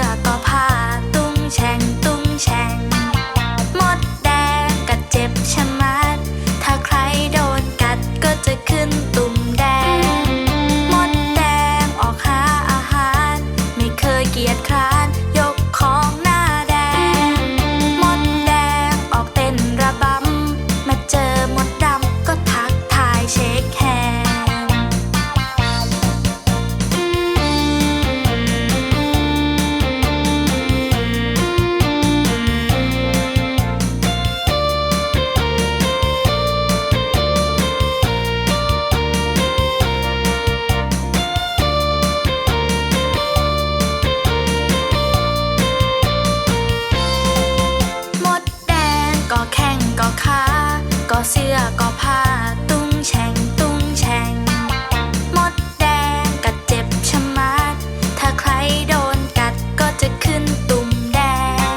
a เสื้อก็ผ้าตุ้งแฉงตุ้งแฉงมดแดงกัดเจ็บชมัด ถ้าใครโดนกัดก็จะขึ้นตุ่มแดง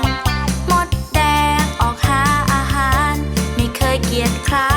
มดแดงออกหาอาหาร ไม่เคยเกียจคราน